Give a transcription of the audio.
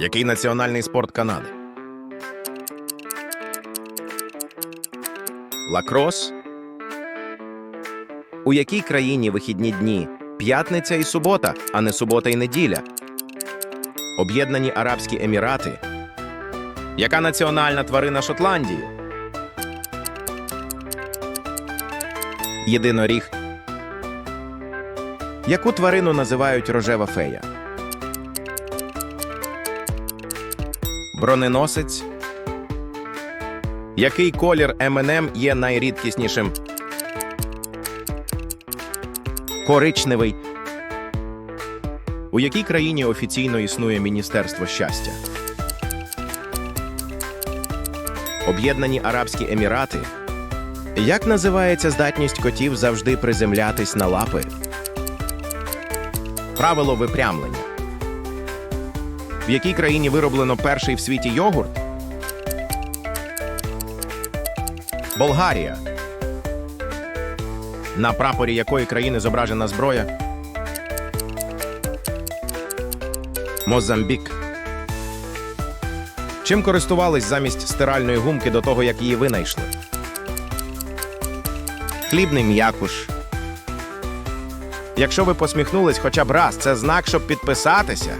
Який національний спорт Канади? Лакрос? У якій країні вихідні дні? П'ятниця і субота, а не субота і неділя. Об'єднані Арабські Емірати. Яка національна тварина Шотландії? Єдиноріг. Яку тварину називають рожева фея? Броненосець. Який колір МНМ є найрідкіснішим? Коричневий. У якій країні офіційно існує Міністерство щастя? Об'єднані Арабські Емірати. Як називається здатність котів завжди приземлятись на лапи? Правило випрямлення. В якій країні вироблено перший в світі йогурт? Болгарія. На прапорі якої країни зображена зброя? Мозамбік. Чим користувались замість стиральної гумки до того, як її винайшли? Хлібний м'якуш. Якщо ви посміхнулись хоча б раз, це знак, щоб підписатися.